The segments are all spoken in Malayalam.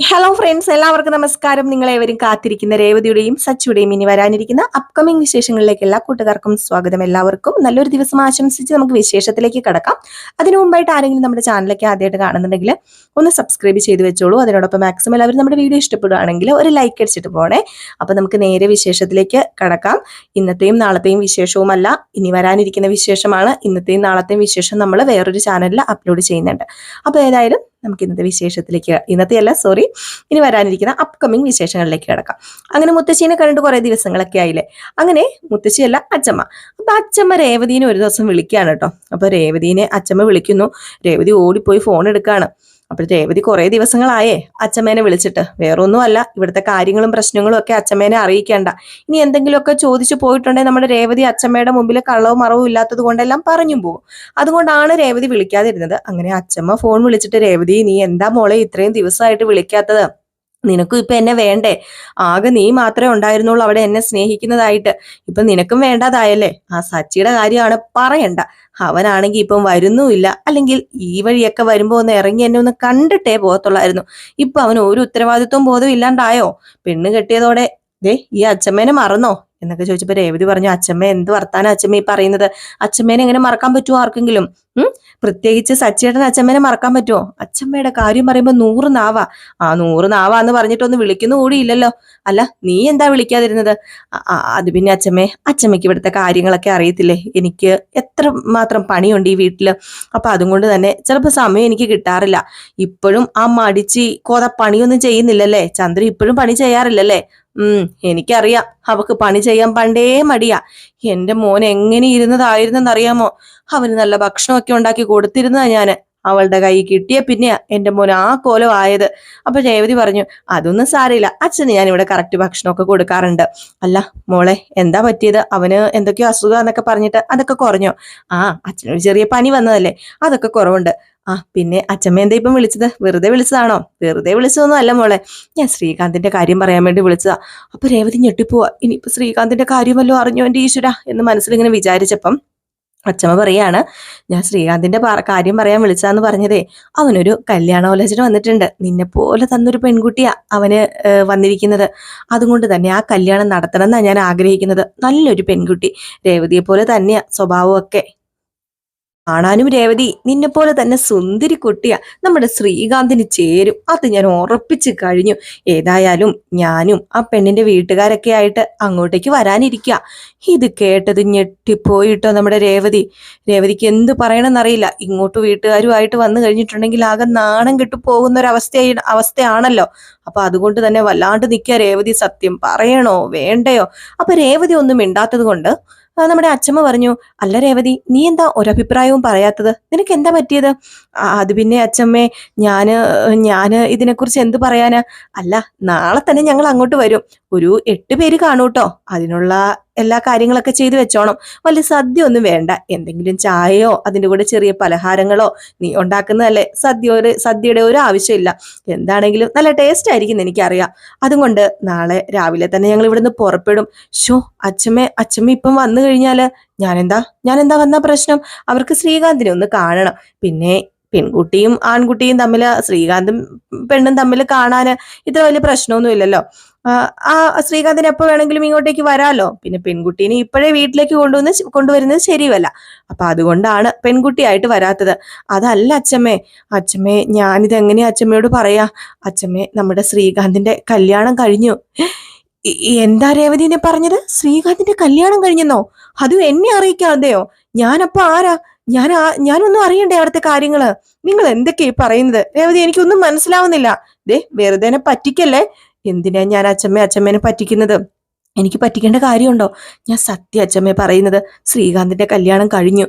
ഹലോ ഫ്രണ്ട്സ് എല്ലാവർക്കും നമസ്കാരം. നിങ്ങളേവരും കാത്തിരിക്കുന്ന രേവതിയുടെയും സച്ചുടെയും ഇനി വരാനിരിക്കുന്ന അപ്കമിംഗ് വിശേഷങ്ങളിലേക്ക് എല്ലാ കൂട്ടുകാർക്കും സ്വാഗതം. എല്ലാവർക്കും നല്ലൊരു ദിവസം ആശംസിച്ച് നമുക്ക് വിശേഷത്തിലേക്ക് കടക്കാം. അതിനു മുമ്പായിട്ട് ആരെങ്കിലും നമ്മുടെ ചാനലൊക്കെ ആദ്യമായിട്ട് കാണുന്നുണ്ടെങ്കിൽ ഒന്ന് സബ്സ്ക്രൈബ് ചെയ്ത് വെച്ചോളൂ. അതിനോടൊപ്പം മാക്സിമം എല്ലാവരും നമ്മുടെ വീഡിയോ ഇഷ്ടപ്പെടുകയാണെങ്കിൽ ഒരു ലൈക്ക് അടിച്ചിട്ട് പോണേ. അപ്പോൾ നമുക്ക് നേരെ വിശേഷത്തിലേക്ക് കടക്കാം. ഇന്നത്തെയും നാളത്തെയും വിശേഷവുമല്ല ഇനി വരാനിരിക്കുന്ന വിശേഷമാണ്. ഇന്നത്തെയും നാളത്തെയും വിശേഷം നമ്മൾ വേറൊരു ചാനലിൽ അപ്ലോഡ് ചെയ്യുന്നുണ്ട്. അപ്പോൾ ഏതായാലും നമുക്ക് ഇന്നത്തെ വിശേഷത്തിലേക്ക് ഇന്നത്തെ അല്ല സോറി ഇനി വരാനിരിക്കുന്ന അപ്കമിങ് വിശേഷങ്ങളിലേക്ക് കിടക്കാം. അങ്ങനെ മുത്തശ്ശീനെ കണ്ടിട്ട് കുറേ ദിവസങ്ങളൊക്കെ ആയില്ലേ? അങ്ങനെ മുത്തശ്ശിയല്ല അച്ചമ്മ. അപ്പൊ അച്ചമ്മ രേവതിനെ ഒരു ദിവസം വിളിക്കുകയാണ് കേട്ടോ. അപ്പൊ രേവതിനെ അച്ചമ്മ വിളിക്കുന്നു. രേവതി ഓടിപ്പോയി ഫോൺ എടുക്കുകയാണ്. അപ്പോൾ രേവതി കുറേ ദിവസങ്ങളായേ അച്ചമ്മേനെ വിളിച്ചിട്ട്. വേറൊന്നും അല്ല ഇവിടുത്തെ കാര്യങ്ങളും പ്രശ്നങ്ങളും ഒക്കെ അച്ചമ്മേനെ അറിയിക്കേണ്ട. ഇനി എന്തെങ്കിലുമൊക്കെ ചോദിച്ചു പോയിട്ടുണ്ടെങ്കിൽ നമ്മുടെ രേവതി അച്ചമ്മയുടെ മുമ്പിൽ കള്ളവും മറവും ഇല്ലാത്തത് കൊണ്ടെല്ലാം പറഞ്ഞും പോകും. അതുകൊണ്ടാണ് രേവതി വിളിക്കാതിരുന്നത്. അങ്ങനെ അച്ചമ്മ ഫോൺ വിളിച്ചിട്ട് രേവതി നീ എന്താ മോളെ ഇത്രയും ദിവസമായിട്ട് വിളിക്കാത്തത്? നിനക്കും ഇപ്പൊ എന്നെ വേണ്ടേ? ആകെ നീ മാത്രമേ ഉണ്ടായിരുന്നുള്ളൂ അവിടെ എന്നെ സ്നേഹിക്കുന്നതായിട്ട്. ഇപ്പൊ നിനക്കും വേണ്ടതായല്ലേ? ആ സച്ചിയുടെ കാര്യമാണ് പറയണ്ട. അവനാണെങ്കിൽ ഇപ്പം വരുന്നുമില്ല. അല്ലെങ്കിൽ ഈ വഴിയൊക്കെ വരുമ്പോ ഒന്ന് ഇറങ്ങി എന്നെ ഒന്ന് കണ്ടിട്ടേ പോകത്തുള്ളായിരുന്നു. ഇപ്പൊ അവന് ഒരു ഉത്തരവാദിത്വം ബോധം ഇല്ലാണ്ടായോ? പെണ്ണ് കെട്ടിയതോടെ ദേ ഈ അച്ഛമ്മേനെ മറന്നോ? എന്നൊക്കെ ചോദിച്ചപ്പോ രേവതി പറഞ്ഞു അച്ഛമ്മ എന്ത് വർത്താനം അച്ഛമ്മ ഈ പറയുന്നത്? അച്ഛമ്മേനെ എങ്ങനെ മറക്കാൻ പറ്റുമോ ആർക്കെങ്കിലും? പ്രത്യേകിച്ച് സച്ചിയേട്ടൻ അച്ഛമ്മേനെ മറക്കാൻ പറ്റുമോ അച്ഛമ്മയുടെ കാര്യം പറയുമ്പോൾ നൂറ് നാവാ. ആ നൂറ് നാവാ എന്ന് പറഞ്ഞിട്ടൊന്ന് വിളിക്കുന്നു കൂടിയില്ലല്ലോ അല്ല നീ എന്താ വിളിക്കാതിരുന്നത്? അത് പിന്നെ അച്ഛമ്മേ അച്ഛമ്മയ്ക്ക് ഇവിടുത്തെ കാര്യങ്ങളൊക്കെ അറിയത്തില്ലേ? എനിക്ക് എത്ര മാത്രം പണിയുണ്ട് ഈ വീട്ടിൽ അപ്പൊ അതും കൊണ്ട് തന്നെ ചിലപ്പോൾ സമയം എനിക്ക് കിട്ടാറില്ല. ഇപ്പോഴും ആ മടിച്ച് കോത പണിയൊന്നും ചെയ്യുന്നില്ലല്ലേ? ചന്ദ്രൻ ഇപ്പോഴും പണി ചെയ്യാറില്ലല്ലേ? ഉം എനിക്കറിയാം അവക്ക് പണി ചെയ്യാൻ പണ്ടേ മടിയാ. എന്റെ മോൻ എങ്ങനെ ഇരുന്നതായിരുന്നെന്നറിയാമോ? അവന് നല്ല ഭക്ഷണമൊക്കെ ഉണ്ടാക്കി കൊടുത്തിരുന്നതാ ഞാൻ. അവളുടെ കൈ കിട്ടിയ പിന്നെയാ എന്റെ മോൻ ആ കോലം ആയത്. അപ്പൊ രേവതി പറഞ്ഞു അതൊന്നും സാരമില്ല. അച്ഛന് ഞാൻ ഇവിടെ കറക്റ്റ് ഭക്ഷണമൊക്കെ കൊടുക്കാറുണ്ട്. അല്ല മോളെ എന്താ പറ്റിയത്? അവന് എന്തൊക്കെയോ അസുഖം എന്നൊക്കെ പറഞ്ഞിട്ട് അതൊക്കെ കുറഞ്ഞോ? ആ അച്ഛനൊരു ചെറിയ പനി വന്നതല്ലേ? അതൊക്കെ കുറവുണ്ട്. ആ പിന്നെ അച്ഛമ്മ എന്താ ഇപ്പം വിളിച്ചത്? വെറുതെ വിളിച്ചതാണോ? വെറുതെ വിളിച്ചതൊന്നും അല്ല മോളെ. ഞാൻ ശ്രീകാന്തിന്റെ കാര്യം പറയാൻ വേണ്ടി വിളിച്ചതാ. അപ്പൊ രേവതി ഞെട്ടിപ്പോവാ. ഇനിയിപ്പോ ശ്രീകാന്തിന്റെ കാര്യമല്ലോ അറിഞ്ഞോ എന്റെ ഈശ്വര എന്ന് മനസ്സിലിങ്ങനെ വിചാരിച്ചപ്പം അച്ഛമ്മ പറയാണ് ഞാൻ ശ്രീകാന്തിന്റെ കാര്യം പറയാൻ വിളിച്ചാന്ന് പറഞ്ഞതേ അവനൊരു കല്യാണോലോചന വന്നിട്ടുണ്ട്. നിന്നെ പോലെ തന്നൊരു പെൺകുട്ടിയാ അവന് വന്നിരിക്കുന്നത്. അതുകൊണ്ട് തന്നെ ആ കല്യാണം നടത്തണം എന്നാണ് ഞാൻ ആഗ്രഹിക്കുന്നത്. നല്ലൊരു പെൺകുട്ടി. രേവതിയെ പോലെ തന്നെയാ സ്വഭാവമൊക്കെ. കാണാനും രേവതി നിന്നെ പോലെ തന്നെ സുന്ദരി കുട്ടിയ. നമ്മുടെ ശ്രീകാന്തിന് ചേരും. അത് ഞാൻ ഉറപ്പിച്ചു കഴിഞ്ഞു. ഏതായാലും ഞാനും ആ പെണ്ണിന്റെ വീട്ടുകാരൊക്കെ ആയിട്ട് അങ്ങോട്ടേക്ക് വരാനിരിക്കുക ഇത് കേട്ടത് ഞെട്ടിപ്പോയിട്ടോ നമ്മുടെ രേവതി. രേവതിക്ക് എന്ത് പറയണമെന്നറിയില്ല. ഇങ്ങോട്ട് വീട്ടുകാരുമായിട്ട് വന്നു കഴിഞ്ഞിട്ടുണ്ടെങ്കിൽ ആകെ നാണം കിട്ടു പോകുന്ന ഒരു അവസ്ഥ അവസ്ഥയാണല്ലോ. അപ്പൊ അതുകൊണ്ട് തന്നെ വല്ലാണ്ട് നിൽക്കുക രേവതി. സത്യം പറയണോ വേണ്ടയോ? അപ്പൊ രേവതി ഒന്നും മിണ്ടാത്തത് കൊണ്ട് നമ്മുടെ അച്ഛമ്മ പറഞ്ഞു അല്ല രേവതി നീ എന്താ ഒരഭിപ്രായവും പറയാത്തത്? നിനക്ക് എന്താ പറ്റിയത്? അത് പിന്നെ അച്ഛമ്മേ ഞാൻ ഞാൻ ഇതിനെക്കുറിച്ച് എന്ത് പറയാനാ? അല്ല നാളെ തന്നെ ഞങ്ങൾ അങ്ങോട്ട് വരും. ഒരു എട്ട് പേര് കാണൂട്ടോ. അതിനുള്ള എല്ലാ കാര്യങ്ങളൊക്കെ ചെയ്തു വെച്ചോണം. വലിയ സദ്യ ഒന്നും വേണ്ട. എന്തെങ്കിലും ചായയോ അതിന്റെ കൂടെ ചെറിയ പലഹാരങ്ങളോ നീ ഉണ്ടാക്കുന്നതല്ലേ? സദ്യ ഒരു സദ്യയുടെ ഒരു ആവശ്യമില്ല. എന്താണെങ്കിലും നല്ല ടേസ്റ്റ് ആയിരിക്കും എനിക്കറിയാം. അതുകൊണ്ട് നാളെ രാവിലെ തന്നെ ഞങ്ങൾ ഇവിടുന്ന് പുറപ്പെടും. ഷോ അച്ഛമ്മേ അച്ഛമ്മ ഇപ്പം വന്നു കഴിഞ്ഞാൽ ഞാനെന്താ? ഞാനെന്താ വന്ന പ്രശ്നം? അവർക്ക് ശ്രീകാന്തിനെ ഒന്ന് കാണണം. പിന്നെ പെൺകുട്ടിയും ആൺകുട്ടിയും തമ്മിൽ ശ്രീകാന്തും പെണ്ണും തമ്മിൽ കാണാൻ ഇത്ര വലിയ പ്രശ്നമൊന്നും ഇല്ലല്ലോ ആ, ശ്രീകാന്തിന് എപ്പോ വേണമെങ്കിലും ഇങ്ങോട്ടേക്ക് വരാലോ? പിന്നെ പെൺകുട്ടീനെ ഇപ്പോഴേ വീട്ടിലേക്ക് കൊണ്ടുവന്ന് കൊണ്ടുവരുന്നത് ശരിയല്ല. അപ്പൊ അതുകൊണ്ടാണ് പെൺകുട്ടിയായിട്ട് വരാത്തത്. അതല്ല അച്ഛമ്മേ അച്ഛമ്മേ ഞാനിത് എങ്ങനെയാ അച്ഛമ്മയോട് പറയാ? അച്ഛമ്മേ നമ്മുടെ ശ്രീകാന്തിന്റെ കല്യാണം കഴിഞ്ഞു. എന്താ രേവതി എന്നെ പറഞ്ഞത്? ശ്രീകാന്തിന്റെ കല്യാണം കഴിഞ്ഞെന്നോ? അതും എന്നെ അറിയിക്കാതെയോ? ഞാനപ്പോ ആരാ? ഞാൻ ഞാനൊന്നും അറിയണ്ടേ അവിടുത്തെ കാര്യങ്ങൾ? നിങ്ങൾ എന്തൊക്കെയാ പറയുന്നത്? രേവതി എനിക്കൊന്നും മനസ്സിലാവുന്നില്ല. ദേ വെറുതെ പറ്റിക്കല്ലേ? എന്തിനാ ഞാൻ അച്ഛമ്മ അച്ഛമ്മേനെ പറ്റിക്കുന്നത്? എനിക്ക് പറ്റിക്കേണ്ട കാര്യമുണ്ടോ? ഞാൻ സത്യ അച്ഛമ്മയെ പറയുന്നത് ശ്രീകാന്തിന്റെ കല്യാണം കഴിഞ്ഞു.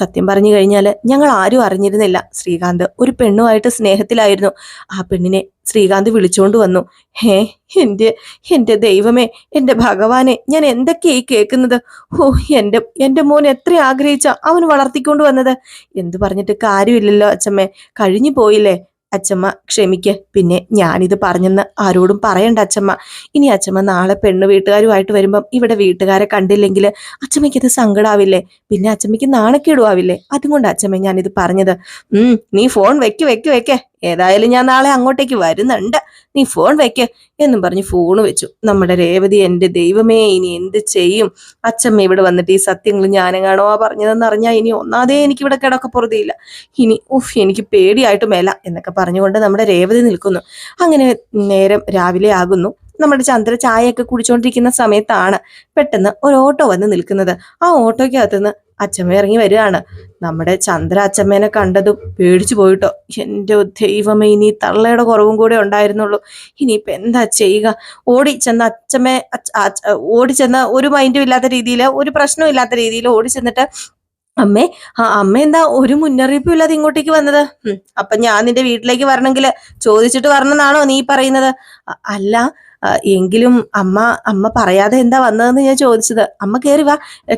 സത്യം പറഞ്ഞു കഴിഞ്ഞാൽ ഞങ്ങൾ ആരും അറിഞ്ഞിരുന്നില്ല. ശ്രീകാന്ത് ഒരു പെണ്ണുമായിട്ട് സ്നേഹത്തിലായിരുന്നു. ആ പെണ്ണിനെ ശ്രീകാന്ത് വിളിച്ചുകൊണ്ട് വന്നു. ഹേ എന്റെ എന്റെ ദൈവമേ എന്റെ ഭഗവാനെ ഞാൻ എന്തൊക്കെയായി കേൾക്കുന്നത്? ഓ എന്റെ എന്റെ മോൻ എത്ര ആഗ്രഹിച്ച അവൻ വളർത്തിക്കൊണ്ട് വന്നത്? എന്ത് പറഞ്ഞിട്ട് കാര്യമില്ലല്ലോ അച്ഛമ്മേ. കഴിഞ്ഞു പോയില്ലേ? അച്ഛമ്മ ക്ഷമിക്ക്. പിന്നെ ഞാനിത് പറഞ്ഞെന്ന് ആരോടും പറയണ്ട അച്ചമ്മ. ഇനി അച്ചമ്മ നാളെ പെണ്ണ് വീട്ടുകാരുമായിട്ട് വരുമ്പം ഇവിടെ വീട്ടുകാരെ കണ്ടില്ലെങ്കിൽ അച്ചമ്മയ്ക്ക് സങ്കടാവില്ലേ? പിന്നെ അച്ഛമ്മയ്ക്ക് നാണക്കേടുവാവില്ലേ? അതുകൊണ്ട് അച്ഛമ്മ ഞാനിത് പറഞ്ഞത്. ഉം നീ ഫോൺ വെക്ക് വെക്ക് വെക്കേ. ഏതായാലും ഞാൻ നാളെ അങ്ങോട്ടേക്ക് വരുന്നുണ്ട്. നീ ഫോൺ വെക്ക് എന്നും പറഞ്ഞ് ഫോൺ വെച്ചു. നമ്മുടെ രേവതി എന്റെ ദൈവമേ ഇനി എന്ത് ചെയ്യും? അച്ഛമ്മ ഇവിടെ വന്നിട്ട് ഈ സത്യങ്ങൾ ഞാനെങ്ങാണോ പറഞ്ഞതെന്ന് അറിഞ്ഞാൽ ഇനി ഒന്നാതേ എനിക്ക് ഇവിടെ കിടക്ക പുറതിയില്ല. ഇനി ഉഫ് എനിക്ക് പേടിയായിട്ട് മേല എന്നൊക്കെ പറഞ്ഞുകൊണ്ട് നമ്മുടെ രേവതി നിൽക്കുന്നു. അങ്ങനെ നേരം രാവിലെ ആകുന്നു. നമ്മുടെ ചന്ദ്ര ചായയൊക്കെ കുടിച്ചുകൊണ്ടിരിക്കുന്ന സമയത്താണ് പെട്ടെന്ന് ഒരു ഓട്ടോ വന്ന് നിൽക്കുന്നത്. ആ ഓട്ടോയ്ക്കകത്തുനിന്ന് അച്ഛമ്മ ഇറങ്ങി വരികയാണ്. നമ്മുടെ ചന്ദ്ര അച്ഛമ്മേനെ കണ്ടതും പേടിച്ചു പോയിട്ടോ. എന്റെ ദൈവമേ ഇനി തള്ളയുടെ കുറവും കൂടെ ഉണ്ടായിരുന്നുള്ളൂ. ഇനിയിപ്പോ എന്താ ചെയ്യുക? ഓടി ചെന്ന അച്ഛമ്മേ അച്ഛ- അച്ഛ- ഓടി ചെന്ന ഒരു മൈൻഡും ഇല്ലാത്ത രീതിയിൽ ഒരു പ്രശ്നവും ഇല്ലാത്ത രീതിയിൽ ഓടി ചെന്നിട്ട് അമ്മേ ആ അമ്മ എന്താ ഒരു മുന്നറിയിപ്പും ഇല്ലാതെ ഇങ്ങോട്ടേക്ക് വന്നത്? അപ്പൊ ഞാൻ നിന്റെ വീട്ടിലേക്ക് വരണമെങ്കിൽ ചോദിച്ചിട്ട് വരണമെന്നാണോ നീ പറയുന്നത്? അല്ല എങ്കിലും അമ്മ അമ്മ പറയാതെ എന്താ വന്നതെന്ന് ഞാൻ ചോദിച്ചത്. അമ്മ കേറി വാ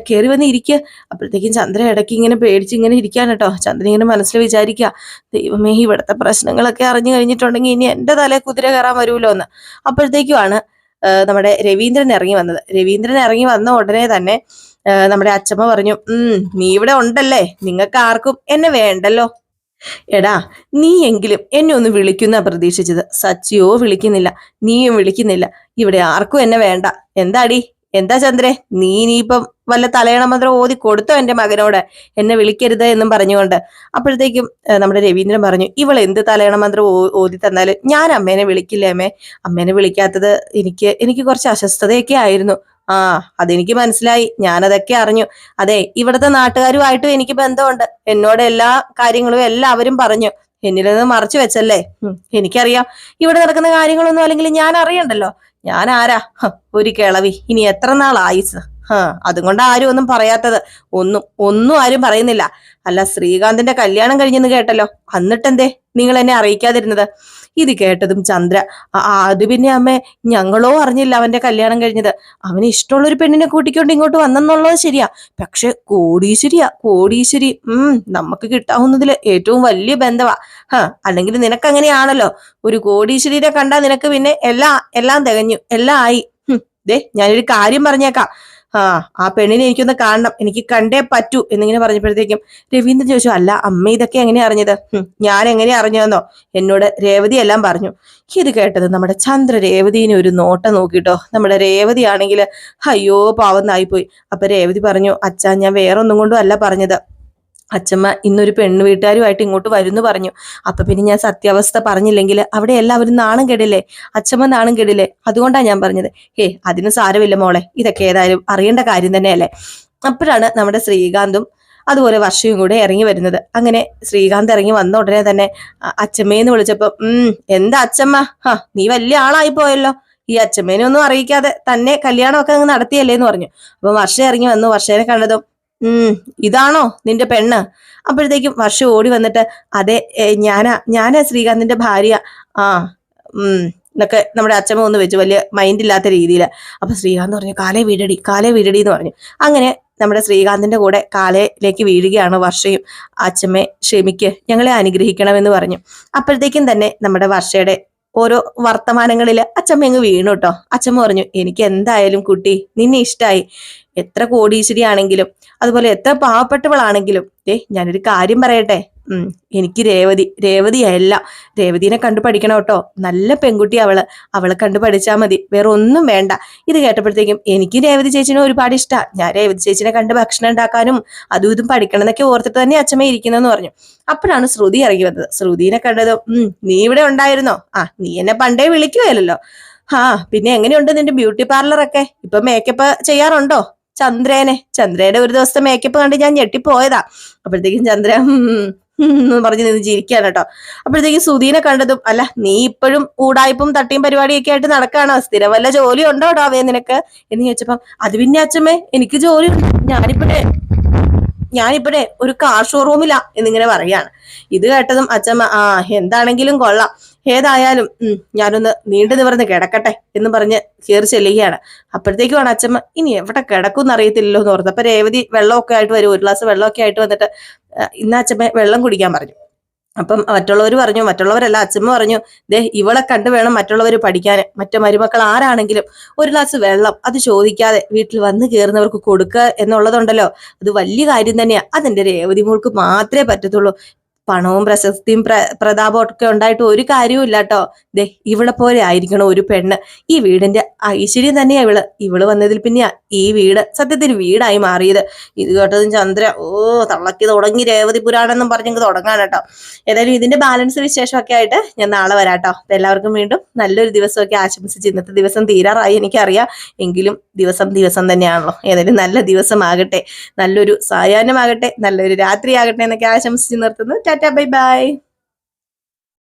കയറി വന്ന് ഇരിക്കുക അപ്പോഴത്തേക്കും ചന്ദ്ര ഇടയ്ക്ക് ഇങ്ങനെ പേടിച്ച് ഇങ്ങനെ ഇരിക്കാൻ കേട്ടോ. ചന്ദ്രൻ ഇങ്ങനെ മനസ്സിൽ വിചാരിക്കുക ദൈവമേ ഇവിടുത്തെ പ്രശ്നങ്ങളൊക്കെ അറിഞ്ഞു കഴിഞ്ഞിട്ടുണ്ടെങ്കിൽ ഇനി എന്റെ തലേ കുതിര കയറാൻ വരുമല്ലോ എന്ന്. അപ്പോഴത്തേക്കുമാണ് നമ്മുടെ രവീന്ദ്രൻ ഇറങ്ങി വന്നത്. രവീന്ദ്രൻ ഇറങ്ങി വന്ന ഉടനെ തന്നെ നമ്മുടെ അച്ഛമ്മ പറഞ്ഞു ഉം നീ ഇവിടെ ഉണ്ടല്ലേ നിങ്ങൾക്ക് ആർക്കും എന്നെ വേണ്ടല്ലോ. എടാ നീ എങ്കിലും എന്നെ ഒന്ന് വിളിക്കുന്ന പ്രതീക്ഷിച്ചത്. സച്ചിയോ വിളിക്കുന്നില്ല നീയും വിളിക്കുന്നില്ല. ഇവിടെ ആർക്കും എന്നെ വേണ്ട. എന്താടി? എന്താ ചന്ദ്രേ? നീ നീ ഇനിയിപ്പം വല്ല തലയണ മന്ത്രം ഓതി കൊടുത്തോ എന്റെ മകനോട്? എന്നെ വിളിക്കരുത് എന്നും പറഞ്ഞുകൊണ്ട്. അപ്പോഴത്തേക്കും നമ്മുടെ രവീന്ദ്രൻ പറഞ്ഞു ഇവൾ എന്ത് തലയണ മന്ത്രം ഓതി തന്നാലും ഞാൻ അമ്മേനെ വിളിക്കില്ലേ അമ്മേ? അമ്മേനെ വിളിക്കാത്തത് എനിക്ക് എനിക്ക് കുറച്ച് അസ്വസ്ഥതയൊക്കെ ആയിരുന്നു. ആ അതെനിക്ക് മനസ്സിലായി. ഞാനതൊക്കെ അറിഞ്ഞു. അതെ ഇവിടുത്തെ നാട്ടുകാരുമായിട്ടും എനിക്ക് ബന്ധമുണ്ട്. എന്നോട് എല്ലാ കാര്യങ്ങളും എല്ലാവരും പറഞ്ഞു. നിന്ന് മറച്ചു വെച്ചല്ലേ? എനിക്കറിയാം. ഇവിടെ നടക്കുന്ന കാര്യങ്ങളൊന്നും അല്ലെങ്കിൽ ഞാൻ അറിയണ്ടല്ലോ. ഞാൻ ആരാ? ഒരു കിളവി. ഇനി എത്ര നാൾ ആയിസ് ഹാ അതുകൊണ്ട് ആരും ഒന്നും പറയാത്തത്. ഒന്നും ഒന്നും ആരും പറയുന്നില്ല. അല്ല ശ്രീകാന്തിന്റെ കല്യാണം കഴിഞ്ഞെന്ന് കേട്ടല്ലോ. എന്നിട്ടെന്തേ നിങ്ങൾ എന്നെ അറിയിക്കാതിരുന്നത്? ഇത് കേട്ടതും ചന്ദ്ര "ആ, ആ, അത് പിന്നെ അമ്മ ഞങ്ങളോ അറിഞ്ഞില്ല അവന്റെ കല്യാണം കഴിഞ്ഞത്. അവന് ഇഷ്ടമുള്ള ഒരു പെണ്ണിനെ കൂട്ടിക്കൊണ്ട് ഇങ്ങോട്ട് വന്നെന്നുള്ളത് ശരിയാ. പക്ഷെ കോടീശ്വരിയാ കോടീശ്വരി. ഉം നമുക്ക് കിട്ടാവുന്നതിൽ ഏറ്റവും വലിയ ബന്ധവാ. ഹ അല്ലെങ്കിൽ നിനക്ക് അങ്ങനെയാണല്ലോ ഒരു കോടീശ്വരിയെ കണ്ടാൽ നിനക്ക് പിന്നെ എല്ലാ എല്ലാം തികഞ്ഞു. എല്ലാം ആയി. ദേ ഞാനൊരു കാര്യം പറഞ്ഞേക്കാം. ആ ആ പെണ്ണിനെ എനിക്കൊന്ന് കാണണം. എനിക്ക് കണ്ടേ പറ്റൂ എന്നിങ്ങനെ പറഞ്ഞപ്പോഴത്തേക്കും രവീന്ദ്രൻ ചോദിച്ചു അല്ല അമ്മ ഇതൊക്കെ എങ്ങനെ അറിഞ്ഞത്? ഞാൻ എങ്ങനെ അറിഞ്ഞതെന്നോ? എന്നോട് രേവതി എല്ലാം പറഞ്ഞു. ഇത് കേട്ടത് നമ്മുടെ ചന്ദ്ര രേവതിനെ ഒരു നോട്ടം നോക്കിട്ടോ. നമ്മുടെ രേവതി ആണെങ്കിൽ അയ്യോ പാവന്നായിപ്പോയി അപ്പൊ രേവതി പറഞ്ഞു അച്ഛാ ഞാൻ വേറൊന്നും കൊണ്ടും അല്ല പറഞ്ഞത്. അച്ഛമ്മ ഇന്നൊരു പെണ്ണു വീട്ടുകാരുമായിട്ട് ഇങ്ങോട്ട് വരുന്നു പറഞ്ഞു. അപ്പൊ പിന്നെ ഞാൻ സത്യാവസ്ഥ പറഞ്ഞില്ലെങ്കിൽ അവിടെ എല്ലാവരും നാണം കെടില്ലേ? അച്ഛമ്മ നാണം കെടില്ലേ? അതുകൊണ്ടാണ് ഞാൻ പറഞ്ഞത്. ഏ അതിന് സാരമില്ല മോളെ. ഇതൊക്കെ ഏതായാലും അറിയേണ്ട കാര്യം തന്നെയല്ലേ? അപ്പോഴാണ് നമ്മുടെ ശ്രീകാന്തും അതുപോലെ വർഷയും കൂടെ ഇറങ്ങി വരുന്നത്. അങ്ങനെ ശ്രീകാന്ത് ഇറങ്ങി വന്ന ഉടനെ തന്നെ അച്ഛമ്മേന്ന് വിളിച്ചപ്പോ ഉം എന്താ അച്ഛമ്മ ഹാ നീ വലിയ ആളായി പോയല്ലോ. ഈ അച്ഛമ്മേനെ ഒന്നും അറിയിക്കാതെ തന്നെ കല്യാണമൊക്കെ അങ്ങ് നടത്തിയല്ലേ എന്ന് പറഞ്ഞു. അപ്പൊ വർഷ ഇറങ്ങി വന്നു. വർഷേനെ കണ്ടതും ഉം ഇതാണോ നിന്റെ പെണ്ണ്? അപ്പോഴത്തേക്കും വർഷം ഓടി വന്നിട്ട് അതെ ഞാനാ ഞാനാ ശ്രീകാന്തിന്റെ ഭാര്യ. ആ ഉം എന്നൊക്കെ നമ്മുടെ അച്ഛമ്മ ഒന്ന് വെച്ചു വലിയ മൈൻഡ് ഇല്ലാത്ത രീതിയിൽ അപ്പൊ ശ്രീകാന്ത് പറഞ്ഞു കാലേ വീടടി കാലേ വീടടി എന്ന് പറഞ്ഞു. അങ്ങനെ നമ്മുടെ ശ്രീകാന്തിന്റെ കൂടെ കാലയിലേക്ക് വീഴുകയാണ് വർഷയും അച്ഛമ്മേ ക്ഷമിക്ക് ഞങ്ങളെ അനുഗ്രഹിക്കണമെന്ന് പറഞ്ഞു. അപ്പോഴത്തേക്കും തന്നെ നമ്മുടെ വർഷയുടെ ഓരോ വർത്തമാനങ്ങളിൽ അച്ഛമ്മ അങ്ങ് വീണു കേട്ടോ അച്ഛമ്മ പറഞ്ഞു എനിക്ക് എന്തായാലും കുട്ടി നിന്നെ ഇഷ്ടമായി എത്ര കോടീശ്വരി ആണെങ്കിലും അതുപോലെ എത്ര പാവപ്പെട്ടവളാണെങ്കിലും ഏ ഞാനൊരു കാര്യം പറയട്ടെ. എനിക്ക് രേവതി രേവതിയല്ല. രേവതിനെ കണ്ടു പഠിക്കണം കേട്ടോ. നല്ല പെൺകുട്ടി അവൾ. അവളെ കണ്ടു പഠിച്ചാൽ മതി. വേറെ ഒന്നും വേണ്ട. ഇത് കേട്ടപ്പോഴത്തേക്കും എനിക്ക് രേവതി ചേച്ചിനെ ഒരുപാട് ഇഷ്ടാ. ഞാൻ രേവതി ചേച്ചിനെ കണ്ട് ഭക്ഷണം ഉണ്ടാക്കാനും അതും ഇതും പഠിക്കണം എന്നൊക്കെ ഓർത്തിട്ട് തന്നെ അച്ഛമ്മ ഇരിക്കുന്നതെന്ന് പറഞ്ഞു. അപ്പോഴാണ് ശ്രുതി ഇറങ്ങി വന്നത്. ശ്രുതിനെ കണ്ടത് നീ ഇവിടെ ഉണ്ടായിരുന്നോ? ആ നീ എന്നെ പണ്ടേ വിളിക്കുകയല്ലോ ആ പിന്നെ എങ്ങനെയുണ്ട് നിന്റെ ബ്യൂട്ടി പാർലറൊക്കെ ഇപ്പൊ മേക്കപ്പ് ചെയ്യാറുണ്ടോ? ചന്ദ്രേനെ. ചന്ദ്രേനെ ഒരു ദിവസത്തെ മേക്കപ്പ് കണ്ട് ഞാൻ ഞെട്ടിപ്പോയതാ. അപ്പോഴത്തേക്കും ചന്ദ്ര ഉം, ഉം. എന്ന് പറഞ്ഞ് നിന്ന് ചിരിക്കാണ് കേട്ടോ. അപ്പോഴത്തേക്കും സുധീനെ കണ്ടതും അല്ല നീ ഇപ്പോഴും ഊടായ്പും തട്ടിയും പരിപാടിയൊക്കെ ആയിട്ട് നടക്കാണോ? സ്ഥിരം വല്ല ജോലി ഉണ്ടോ ഡാവേ നിനക്ക്? എന്ന് ചോദിച്ചപ്പം അത് പിന്നെ അച്ഛമ്മേ എനിക്ക് ജോലി. ഞാനിപ്പോഴേ ഞാനിപ്പോഴേ ഒരു കാർ ഷോറൂമിലാ എന്നിങ്ങനെ പറയാണ് ഇത് കേട്ടതും അച്ഛമ്മ ആ എന്താണെങ്കിലും കൊള്ളാം. ഏതായാലും ഞാനൊന്ന് നീണ്ടു നിവർന്ന് കിടക്കട്ടെ എന്ന് പറഞ്ഞ് കയറി ചെല്ലുകയാണ്. അപ്പോഴത്തേക്കുമാണ് അച്ഛമ്മ ഇനി എവിടെ കിടക്കും അറിയത്തില്ലല്ലോ എന്ന് ഓർത്ത് അപ്പൊ രേവതി വെള്ളമൊക്കെ ആയിട്ട് വരും. ഒരു ഗ്ലാസ് വെള്ളമൊക്കെ ആയിട്ട് വന്നിട്ട് ഇന്ന് അച്ഛമ്മ വെള്ളം കുടിക്കാൻ പറഞ്ഞു. അപ്പം മറ്റുള്ളവർ പറഞ്ഞു മറ്റുള്ളവരല്ല അച്ഛമ്മ പറഞ്ഞു ദേ ഇവളെ കണ്ടു വേണം മറ്റുള്ളവർ പഠിക്കാൻ മറ്റു മരുമക്കൾ ആരാണെങ്കിലും ഒരു ഗ്ലാസ് വെള്ളം അത് ചോദിക്കാതെ വീട്ടിൽ വന്ന് കയറുന്നവർക്ക് കൊടുക്കുക എന്നുള്ളതുണ്ടല്ലോ. അത് വലിയ കാര്യം തന്നെയാണ് അതെന്റെ രേവതി മോൾക്ക് മാത്രമേ പറ്റത്തുള്ളൂ. പണവും പ്രശസ്തിയും പ്ര പ്രതാപവും ഒക്കെ ഉണ്ടായിട്ട് ഒരു കാര്യവും ഇല്ലാട്ടോ ദേ ഇവിടെ പോലെ ആയിരിക്കണം ഒരു പെണ്ണ്. ഈ വീടിന്റെ ഐശ്വര്യം തന്നെയാ ഇവൾ. ഇവൾ വന്നതിൽ പിന്നെയാ ഈ വീട് സത്യത്തിൽ വീടായി മാറിയത്. ഇത് കേട്ടതും ചന്ദ്ര ഓ തള്ളക്കി തുടങ്ങി രേവതി പുരാണം എന്നും പറഞ്ഞെങ്കിൽ തുടങ്ങാൻ കേട്ടോ ഏതായാലും ഇതിന്റെ ബാലൻസ് വിശേഷമൊക്കെ ആയിട്ട് ഞാൻ നാളെ വരാട്ടോ എല്ലാവർക്കും വീണ്ടും നല്ലൊരു ദിവസമൊക്കെ ആശംസിച്ച് ഇന്നത്തെ ദിവസം തീരാറായി എനിക്കറിയാം. എങ്കിലും ദിവസം ദിവസം തന്നെയാണല്ലോ. ഏതായാലും നല്ല ദിവസമാകട്ടെ. നല്ലൊരു സായാഹ്നമാകട്ടെ. നല്ലൊരു രാത്രിയാകട്ടെ എന്നൊക്കെ ആശംസിച്ച് നിർത്തുന്നു. Bye-bye.